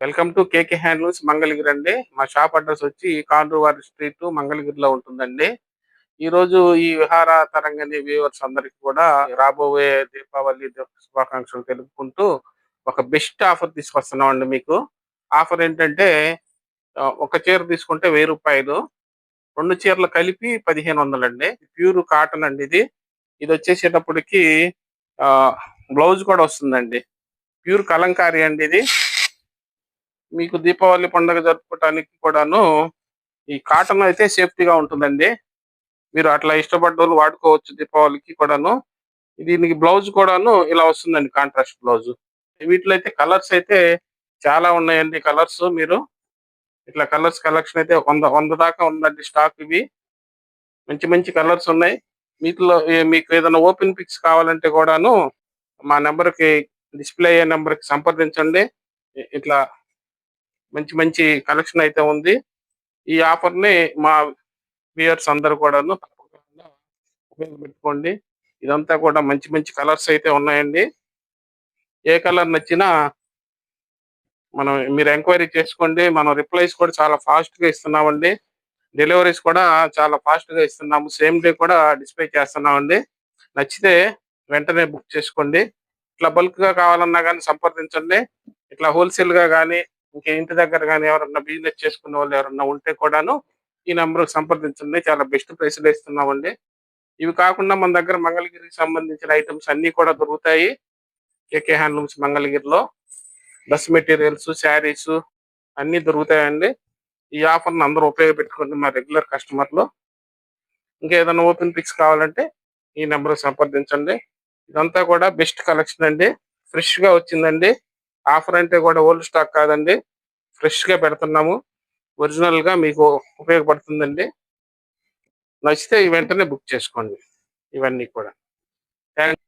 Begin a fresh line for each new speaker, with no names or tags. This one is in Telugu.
Welcome to KK handlooms Mangalagiri అండి. మా షాప్ అడ్రస్ వచ్చి కాండ్రువారి స్ట్రీట్ మంగళగిరిలో ఉంటుందండి. ఈ రోజు ఈ విహార తరంగని వ్యూవర్స్ అందరికి కూడా రాబోయే దీపావళి శుభాకాంక్షలు తెలుపుకుంటూ ఒక బెస్ట్ ఆఫర్ తీసుకొస్తున్నాం అండి మీకు. ఆఫర్ ఏంటంటే ఒక చీర తీసుకుంటే వెయ్యి రూపాయలు రెండు చీరలు కలిపి పదిహేను వందలు అండి ప్యూర్ కాటన్ అండి ఇది. ఇది వచ్చేసేటప్పటికి ఆ, బ్లౌజ్ కూడా వస్తుందండి. ప్యూర్ కలంకారీ అండి ఇది. మీకు దీపావళి పండుగ జరుపుకోవటానికి కూడాను ఈ కాటన్ అయితే సేఫ్టీగా ఉంటుందండి. మీరు అట్లా ఇష్టపడ్డ వాళ్ళు వాడుకోవచ్చు దీపావళికి కూడాను. దీనికి బ్లౌజ్ కూడాను ఇలా వస్తుందండి కాంట్రాస్ట్ బ్లౌజ్. వీటిలో అయితే కలర్స్ అయితే చాలా ఉన్నాయండి కలర్స్ మీరు. ఇట్లా కలర్స్ కలెక్షన్ అయితే వంద వంద దాకా ఉందండి స్టాక్ ఇవి. మంచి మంచి కలర్స్ ఉన్నాయి. వీటిలో మీకు ఏదైనా ఓపెన్ పిక్స్ కావాలంటే కూడాను మా నెంబర్కి డిస్ప్లే అయ్యే నెంబర్కి సంప్రదించండి. ఇట్లా మంచి మంచి కలెక్షన్ అయితే ఉంది. ఈ ఆఫర్ని మా వ్యూయర్స్ అందరు కూడాను తప్పకుండా ఉపయోగపెట్టుకోండి. ఇదంతా కూడా మంచి మంచి కలర్స్ అయితే ఉన్నాయండి. ఏ కలర్ నచ్చినా మనం మీరు ఎంక్వైరీ చేసుకోండి. మనం రిప్లైస్ కూడా చాలా ఫాస్ట్గా ఇస్తున్నామండి. డెలివరీస్ కూడా చాలా ఫాస్ట్గా ఇస్తున్నాము. సేమ్ డే కూడా డిస్ప్లే చేస్తున్నామండి. నచ్చితే వెంటనే బుక్ చేసుకోండి. ఇట్లా బల్క్గా కావాలన్నా కానీ సంప్రదించండి. ఇట్లా హోల్సేల్గా కానీ ఇంకా ఇంటి దగ్గర కానీ ఎవరన్నా బిజినెస్ చేసుకునే వాళ్ళు ఎవరన్నా ఉంటే కూడాను ఈ నెంబర్ సంప్రదించండి. చాలా బెస్ట్ ప్రైస్లో ఇస్తున్నామండి. ఇవి కాకుండా మన దగ్గర మంగళగిరికి సంబంధించిన ఐటమ్స్ అన్ని కూడా దొరుకుతాయి. కేకే హ్యాండ్లూమ్స్ మంగళగిరిలో. డ్రెస్ మెటీరియల్స్ శారీస్ అన్ని దొరుకుతాయండి. ఈ ఆఫర్ని అందరూ ఉపయోగపెట్టుకోండి మా రెగ్యులర్ కస్టమర్లు ఇంకా ఏదైనా ఓపెన్ పిక్స్ కావాలంటే ఈ నెంబర్ సంప్రదించండి. ఇదంతా కూడా బెస్ట్ కలెక్షన్ అండి. ఫ్రెష్గా వచ్చిందండి. ఆఫర్ అంటే కూడా ఓల్డ్ స్టాక్ కాదండి. ఫ్రెష్గా పెడుతున్నాము. ఒరిజినల్గా మీకు ఉపయోగపడుతుందండి. నచ్చితే ఈ వెంటనే బుక్ చేసుకోండి. ఇవన్నీ కూడా. థ్యాంక్